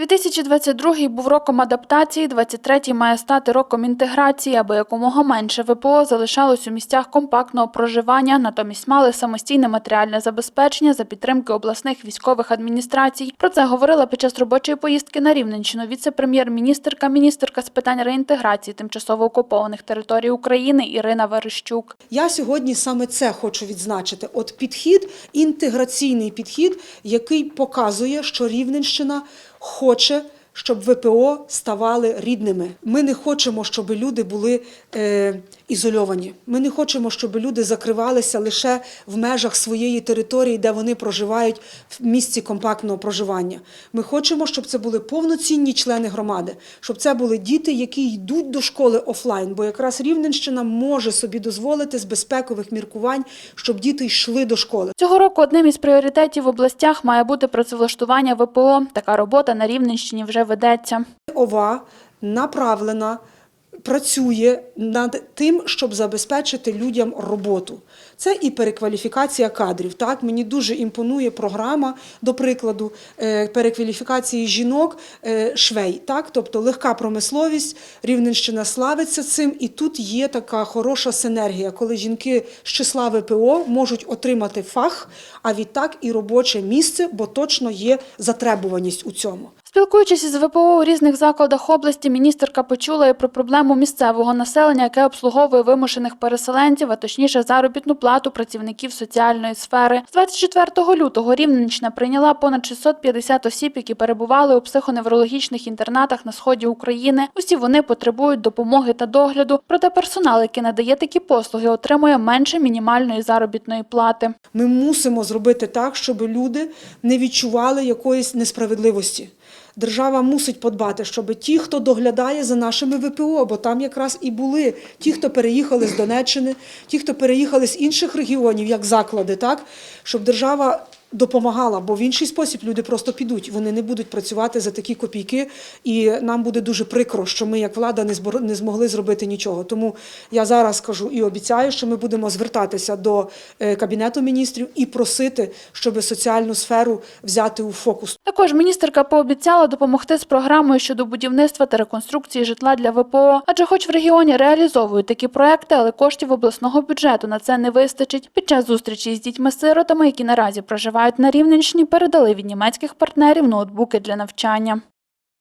2022 був роком адаптації, 23-й має стати роком інтеграції, аби якомога менше ВПО залишалось у місцях компактного проживання, натомість мали самостійне матеріальне забезпечення за підтримки обласних військових адміністрацій. Про це говорила під час робочої поїздки на Рівненщину віце-прем'єр-міністерка, міністерка з питань реінтеграції тимчасово окупованих територій України Ірина Верещук. Я сьогодні саме це хочу відзначити. От підхід, інтеграційний підхід, який показує, що Рівненщина хоче, щоб ВПО ставали рідними. Ми не хочемо, щоб люди були е, ізольовані. Ми не хочемо, щоб люди закривалися лише в межах своєї території, де вони проживають в місці компактного проживання. Ми хочемо, щоб це були повноцінні члени громади, щоб це були діти, які йдуть до школи офлайн, бо якраз Рівненщина може собі дозволити з безпекових міркувань, щоб діти йшли до школи. Цього року одним із пріоритетів в областях має бути працевлаштування ВПО. Така робота на Рівненщині вже ведеться. ОВА направлена, працює над тим, щоб забезпечити людям роботу. Це і перекваліфікація кадрів. Так, мені дуже імпонує програма, до прикладу, е, перекваліфікації жінок е, швей. Так, тобто легка промисловість, Рівненщина славиться цим, і тут є така хороша синергія, коли жінки з числа ВПО можуть отримати фах, а відтак і робоче місце, бо точно є затребуваність у цьому. Спілкуючись із ВПО у різних закладах області, міністерка почула і про проблему місцевого населення, яке обслуговує вимушених переселенців, а точніше заробітну плату працівників соціальної сфери. З 24 лютого Рівненщина прийняла понад 650 осіб, які перебували у психоневрологічних інтернатах на сході України. Усі вони потребують допомоги та догляду. Проте персонал, який надає такі послуги, отримує менше мінімальної заробітної плати. Ми мусимо зробити так, щоб люди не відчували якоїсь несправедливості. Держава мусить подбати, щоб ті, хто доглядає за нашими ВПО, бо там якраз і були ті, хто переїхали з Донеччини, ті, хто переїхали з інших регіонів, як заклади, так щоб держава допомагала, бо в інший спосіб люди просто підуть. Вони не будуть працювати за такі копійки, і нам буде дуже прикро, що ми, як влада, не змогли зробити нічого. Тому я зараз кажу і обіцяю, що ми будемо звертатися до е, кабінету міністрів і просити, щоб соціальну сферу взяти у фокус. Також міністерка пообіцяла допомогти з програмою щодо будівництва та реконструкції житла для ВПО. Адже, хоч в регіоні реалізовують такі проекти, але коштів обласного бюджету на це не вистачить. Під час зустрічі з дітьми-сиротами, які наразі проживають на Рівненщині, передали від німецьких партнерів ноутбуки для навчання.